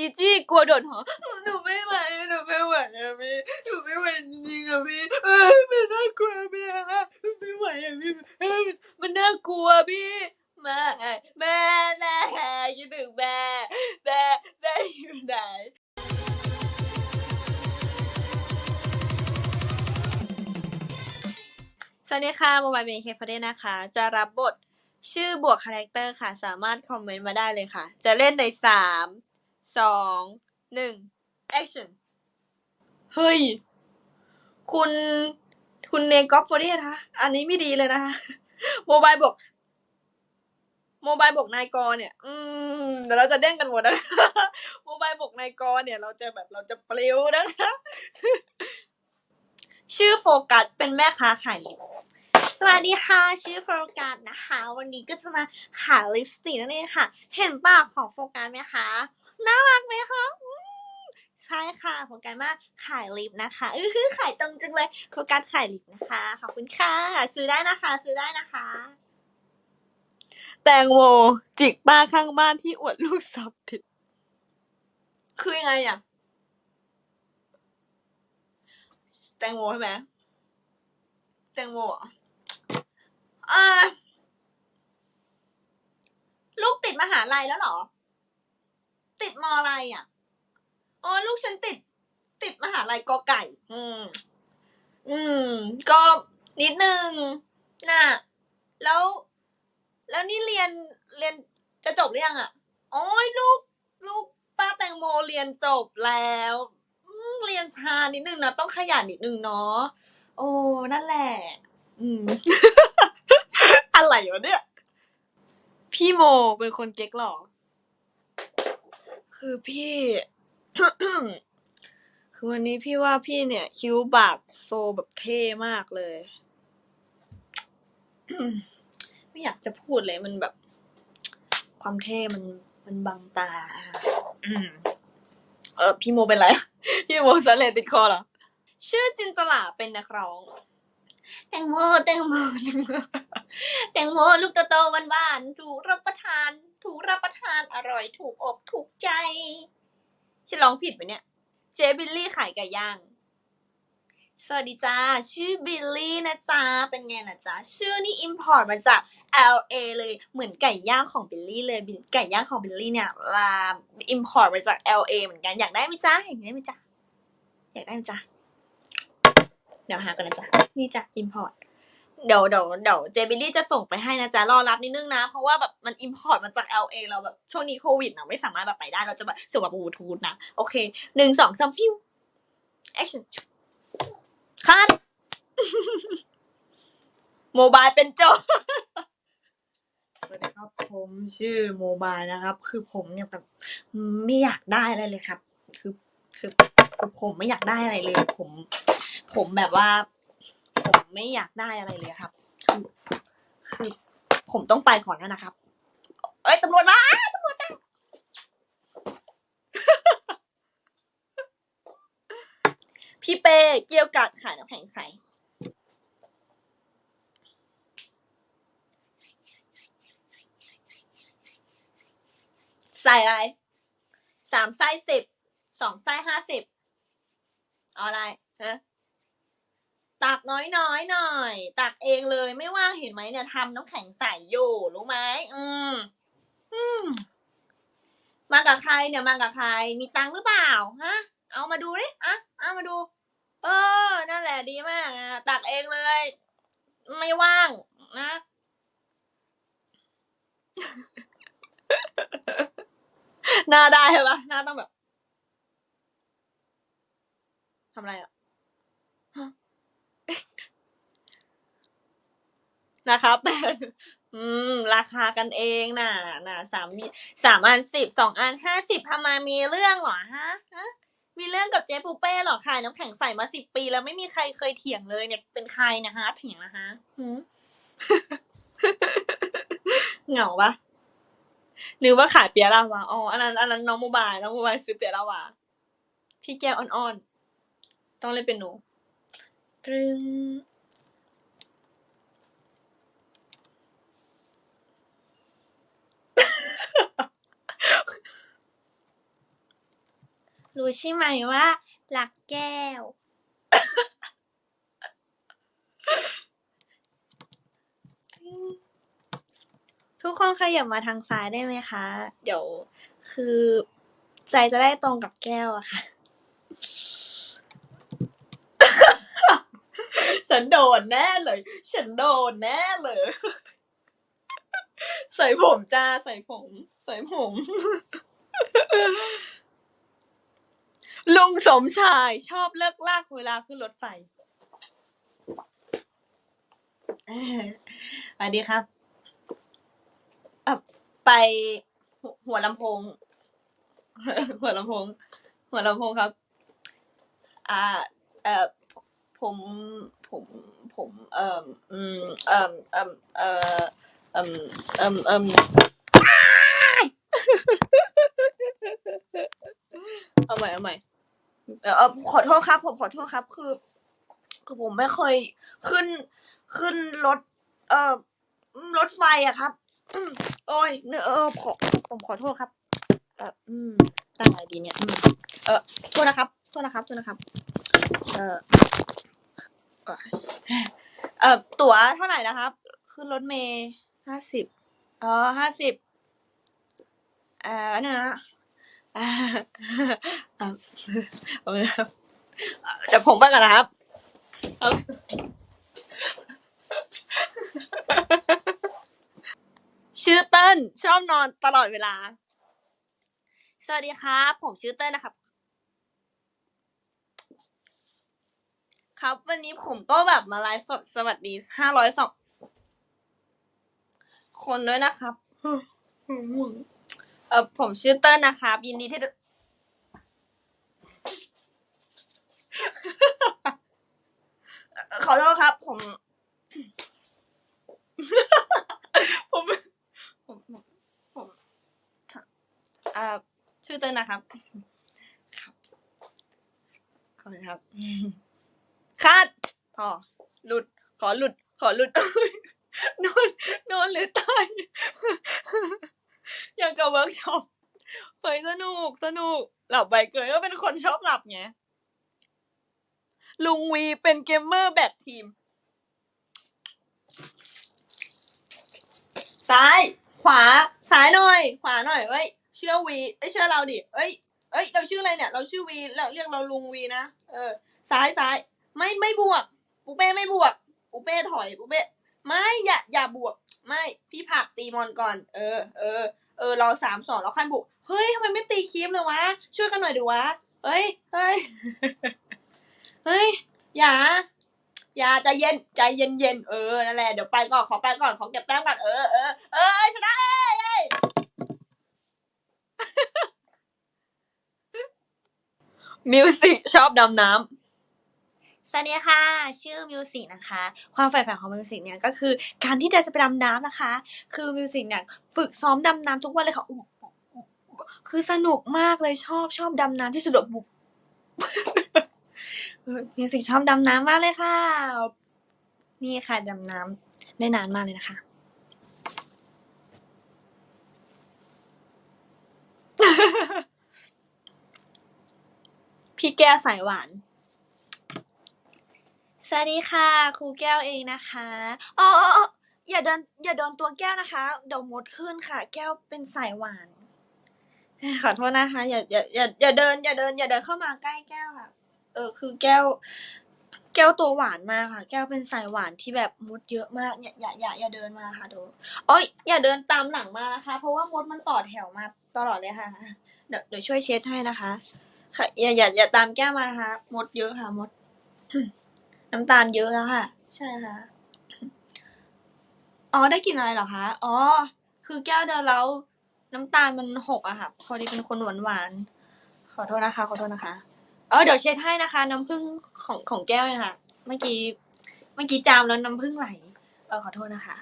จีจี้กลัวโดนหอหนูไม่ไหวหนูไม่ไหวอะพี่หนูไม่ไหวจริงๆอะพี่เอ้ยมันน่ากลัวพี่อะไม่ไหวอะพี่เอ้ยมันมันน่ากลัวพี่แม่แม่แม่คิดถึงแม่แม่แม่อยู่ไหนสวัสดีค่ะโมบายเมย์เคฟเดนะคะ จะรับบทชื่อบวกคาแรคเตอร์ค่ะ สามารถคอมเมนต์มาได้เลยค่ะ จะเล่นในสาม สองหนึ่ง action เฮ้ย คุณ คุณเนกอฟโฟเดคะอันนี้ไม่ดีเลยนะคะโมบายบวกโมบายบวกนายกรเนี่ย อืมเดี๋ยวเราจะเด้งกันหมดนะโมบายบวกนายกรเนี่ย เราจะแบบเราจะปลิวนะคะชื่อโฟกัสเป็นแม่ค้าขายลิปสวัสดีค่ะ ชื่อโฟกัสนะคะ วันนี้ก็จะมาขายลิปสติกนั่นเองค่ะ เห็นปากของโฟกัสไหมคะ น่ารักไหมคะอืมใช่ค่ะโฟกัสมาขายลิปนะคะอือหือขายตรงจังเลยโฟกัสขายลิปนะคะ ขอบคุณค่ะ ซื้อได้นะคะ ซื้อได้นะคะ แตงโมจิกป้าข้างบ้านที่อวดลูกสับติด คือยังไงอะ แตงโมใช่ไหมแตงโมเหรออ่าลูกติดมหาลัยแล้วเหรอ ติดมออะไรอะอ๋อลูกฉันติด ติดมหาลัยกอไก่ อืม อืม ก็นิดนึงน่ะแล้ว แล้วนี่เรียนเรียนจะจบหรือยังอะอ๋อยลูก ลูกป้าแตงโมเรียนจบแล้วอืมเรียนช้านิดนึงนะต้องขยันนิดนึงเนาะโอ้นั่นแหละ อืม อะไรวะเนี่ย พี่โมเป็นคนเก๊กเหรอ คือพี่ คือวันนี้พี่ว่าพี่เนี่ย คิ้วบากโซแบบเท่มากเลย ไม่อยากจะพูดเลยมันแบบ ความเท่มันมันบังตาเออพี่โมเป็นไร พี่โมสะเลติดคอเหรอ ชื่อจินตลาเป็นนักร้อง แตงโมแตงโมแตงโมแตงโมลูกโตๆหวานๆถูกรับประทาน ถูกรับประทานอร่อยถูกอกถูกใจฉันร้องผิดไหมเนี่ย เจ๊บิลลี่ขายไก่ย่าง สวัสดีจ้า ชื่อบิลลี่นะจ๊ะ เป็นไงนะจ๊ะ ชื่อนี่อิมพอร์ตมาจาก LA เลย เหมือนไก่ย่างของบิลลี่เลยบิไก่ย่างของบิลลี่เนี่ยลาอิมพอร์ตมาจาก LA เหมือนกัน อยากได้ไหมจ๊ะ อยากได้ไหมจ๊ะ อยากได้ไหมจ๊ะ เดี๋ยวหากันนะจ๊ะ นี่จ้ะอิมพอร์ต เดี๋ยวเดี๋ยวเดี๋ยวเจบิลลี่จะส่งไปให้นะจ๊ะรอรับนิดนึงนะ เพราะว่าแบบมันอิมพอร์ตมาจาก LA เราแบบช่วงนี้โควิดนะไม่สามารถแบบไปได้เราจะแบบส่งแบบบลูทูธนะ โอเคหนึ่งสองสามฟิว action คัดโมบายเป็นโจสวัสดีครับผมชื่อโมบายนะครับ คือผมเนี่ยแบบไม่อยากได้อะไรเลยครับ คือคือผมไม่อยากได้อะไรเลย ผม ผมแบบว่า ผมไม่อยากได้อะไรเลยครับ คือคือผมต้องไปก่อนแล้วนะครับ เอ้ยตำรวจมาตำรวจมาพี่เป้เกี่ยวกัดขายน้ำแข็งใสใส่อะไรสามไส้สิบสองไส้ห้าสิบเอาอะไรฮะ ตักน้อยๆหน่อย ตักเองเลยไม่ว่างเห็นไหมเนี่ยทำน้ำแข็งใสอยู่รู้ไหมอืมอืมมากับใครเนี่ยมากับใคร มีตังค์หรือเปล่าฮะ เอามาดูดิอะเอามาดู เออ นั่นแหละดีมากอะตักเองเลย ไม่ว่างนะหน้าได้ใช่ปะหน้าต้องแบบทำอะไรอะ ฮะ นะครับอืม ราคากันเองน่ะน่ะสามมีสามอันสิบสองอันห้าสิบทำไมามีเรื่องเหรอฮะฮะ มีเรื่องกับเจ๊ปูเป้เหรอขายน้ำแข็งใสมาสิบปี แล้วไม่มีใครเคยเถียงเลยเนี่ยเป็นใครนะฮะเถียงนะฮะหืม เหงาปะนึกว่าขายเปียร์ลาวาอ๋ออันนั้นอันนั้นน้องโมบายน้องโมบายซื้อเปียร์ลาวาพี่แก้วอ่อนๆ ต้องเล่นเป็นหนูตรึง รู้ใช่ไหมว่ารักแก้ว ทุกคนขยับมาทางซ้ายได้ไหมคะ เดี๋ยวคือใจจะได้ตรงกับแก้วอะค่ะ ฉันโดนแน่เลย ฉันโดนแน่เลย ใส่ผมจ้า ใส่ผม ใส่ผม ลุงสมชายชอบเลิกลากเวลาขึ้นรถไฟ สวัสดีครับเอ่อไปหัวหัวลำโพง หัวลำโพง หัวลำโพงครับ อ่า เอ่อ ผม ผม ผม เอ่ออืมเอ่อเอ่อเอ่อเอ่อเอ่อเอ่อเอาใหม่เอาใหม่ เอ่อขอโทษครับ ผมขอโทษครับ คือ คือผมไม่เคยขึ้นขึ้นรถ เอ่อรถไฟอะครับโอ้ยเนอเออขอผมขอโทษครับ เอออืมตั้งไงดีเนี่ยเออโทษนะครับโทษนะครับโทษนะครับ เออเอ่อตั๋วเท่าไหร่นะครับ ขึ้นรถเมล์ห้าสิบอ๋อห้าสิบเอ่อเนี่ยนะ อ่าอ่าเอาเลยครับเดี๋ยวผมไปก่อนนะครับเอาชื่อเติ้ลชอบนอนตลอดเวลา สวัสดีครับ ผมชื่อเติ้ลนะครับ ครับ วันนี้ผมก็แบบมาไลฟ์สดสวัสดีห้าร้อยสองคนด้วยนะครับ เออผมชื่อเติ้ลนะครับยินดีที่ขอโทษครับ ผม ผมผมผมผมอ่าชื่อเติ้ลนะครับ ครับขอบคุณครับคาดพอหลุด ขอหลุด ขอหลุด นอนนอนหรือตาย อย่างกับ เวิร์กช็อปเฮ้ยสนุกสนุกหลับไปเกินก็เป็นคนชอบหลับไงลุงวีเป็นเกมเมอร์แบบทีม ซ้าย ขวาซ้ายหน่อย ขวาหน่อยเอ้ยเชื่อวีเอ้ยเชื่อเราดิเอ้ยเอ้ย เราชื่ออะไรเนี่ย เราชื่อวีเราเรียกเราลุงวีนะเออซ้ายซ้ายไม่ไม่บวกปูเป้ไม่บวกปูเป้ถอยปูเป้ไม่อย่าอย่าบวก ไม่พี่ผักตีมอนก่อน เออเออ เออเราสามสองแล้วค่อยบุก เฮ้ยทำไมไม่ตีคีฟเลยวะ ช่วยกันหน่อยดิวะ เฮ้ยเฮ้ยเฮ้ยอย่าอย่าใจเย็นใจเย็นเย็นเออนั่นแหละเดี๋ยวไปก่อนขอไปก่อนขอเก็บแต้มก่อนเออเออเออชนะเอ้ยเอ้ยมิวสิกชอบดำน้ำ สวัสดีค่ะ ชื่อมิวสิกนะคะ ความใฝ่ฝันของมิวสิกเนี่ยก็คือการที่จะไปดำน้ำนะคะ คือมิวสิกเนี่ยฝึกซ้อมดำน้ำทุกวันเลยค่ะคือสนุกมากเลยชอบชอบดำน้ำที่สุดบบบุ๊บมิวสิกชอบดำน้ำมากเลยค่ะ นี่ค่ะดำน้ำได้นานมากเลยนะคะพี่แก้วสายหวาน สวัสดีค่ะ ครูแก้วเองนะคะอ๋ออ๋ออออย่าเดินอย่าโดนตัวแก้วนะคะเดี๋ยวมดขึ้นค่ะ แก้วเป็นสายหวาน ขอโทษนะคะ อย่าอย่าอย่าอย่าเดิน อย่าเดิน อย่าเดินเข้ามาใกล้แก้วค่ะ เออคือแก้ว แก้วตัวหวานมากค่ะ แก้วเป็นสายหวานที่แบบมดเยอะมาก อย่าอย่าอย่าอย่าเดินมาค่ะเดี๋ยวโอ้ยอย่าเดินตามหลังมานะคะ เพราะว่ามดมันต่อแถวมาตลอดเลยค่ะ เดี๋ยวเดี๋ยวช่วยเช็ดให้นะคะ ค่ะ อย่าอย่าอย่าตามแก้วมานะคะ มดเยอะค่ะมด น้ำตาลเยอะแล้วค่ะ ใช่ค่ะ อ๋อได้กลินอะไรเหรอคะ อ๋อ คือแก้วเดินแล้วน้ำตาลมันหกอะค่ะ พอดีเป็นคนหวานหวานๆขอโทษนะคะ ขอโทษนะคะ เออเดี๋ยวเช็ดให้นะคะ น้ำผึ้งของของแก้วเนี่ยค่ะ เมื่อกี้เมื่อกี้จามแล้วน้ำผึ้งไหล เออขอโทษนะคะ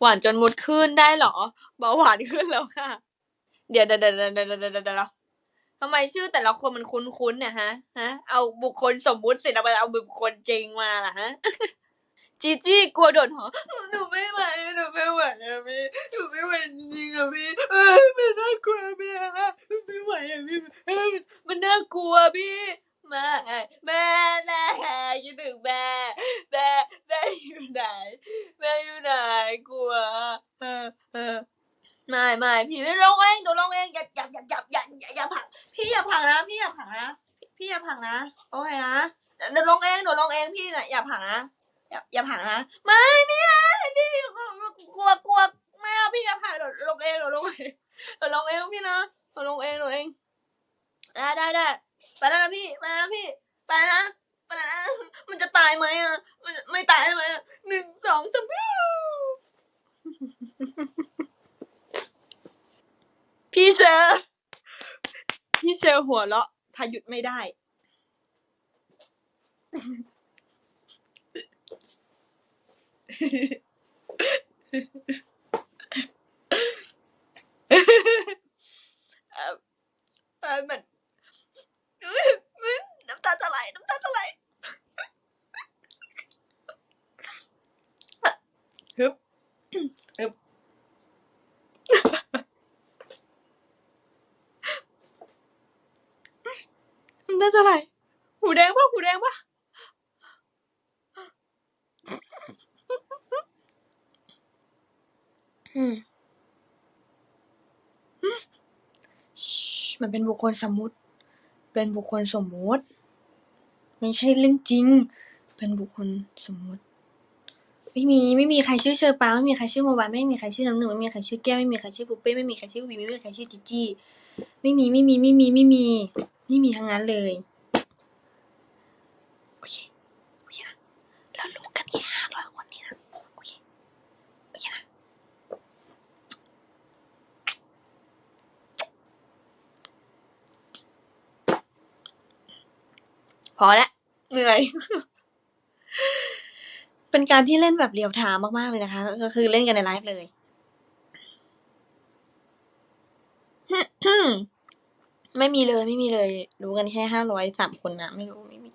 หวานจนมุดขึ้นได้เหรอเบาหวานขึ้นแล้วค่ะ เดี๋ยวเดี๋ยวเดี๋ยวเดี๋ยวเดี๋ยวเดี๋ยวเดี๋ยว ทำไมชื่อแต่ละคนมันคุ้นๆเนี่ยฮะ ฮะ เอาบุคคลสมมุติเสร็จแล้วไปเอาบุคคลจริงมาล่ะฮะ จีจี้กลัวโดนหอหนูไม่ไหวหนูไม่ไหวอะพี่หนูไม่ไหวจริงๆอะพี่เอ้ยมันน่ากลัวพี่อะไม่ไหวอะพี่เอ้ยมันน่ากลัวพี่แม่แม่แม่คิดถึงแม่แม่แม่อยู่ไหนแม่อยู่ไหนกลัวเออเออไม่ไม่พี่ไม่ลงเองหนูลงเองอย่าอย่าอย่าอย่าอย่าอย่าอย่าผลัก ผักนะ พี่อย่าผักนะ พี่อย่าผักนะ โอเคนะหนูลงเองหนูลงเองพี่นะอย่าผักนะอย่าอย่าผักนะไม่ไม่ได้พี่กลัวกลัวไม่เอาพี่อย่าผักหนูลงเองหนูลงเองหนูลงเองพี่นะหนูลงเองหนูเองได้ได้ได้ไปแล้วนะพี่ไปแล้วพี่ไปแล้วนะไปแล้วนะมันจะตายไหมอะมันไม่ตายไหมหนึ่งสองสามพี่เชอ พี่เชอร์หัวเราะพาหยุดไม่ได้ เอ่อเอ่อมันอุ๊ยอุ๊ยน้ำตาจะไหลน้ำตาจะไหลฮึบฮึบ น้ำตาจะไหลหูแดงปะหูแดงปะมันเป็นบุคคลสมมุติ เป็นบุคคลสมมุติ ไม่ใช่เรื่องจริง เป็นบุคคลสมมุติ ไม่มี ไม่มีใครชื่อเชอร์ปาไม่มีใครชื่อโมบายไม่มีใครชื่อน้ำหนึ่งไม่มีใครชื่อแก้วไม่มีใครชื่อปุ๊เป้ไม่มีใครชื่อวีไม่มีใครชื่อจิจี้ไม่มีไม่มีไม่มีไม่มี ไม่มีทั้งนั้นเลย โอเค โอเคนะเรารู้กันแค่ห้าร้อยคนนี้นะ โอเค โอเคนะ พอละเหนื่อย เป็นการที่เล่นแบบเรียวไทม์มาก ๆ เลยนะคะ ก็คือเล่นกันในไลฟ์เลย ไม่มีเลยไม่มีเลย รู้กันแค่ห้าร้อยสามคนนะ ไม่รู้ไม่มี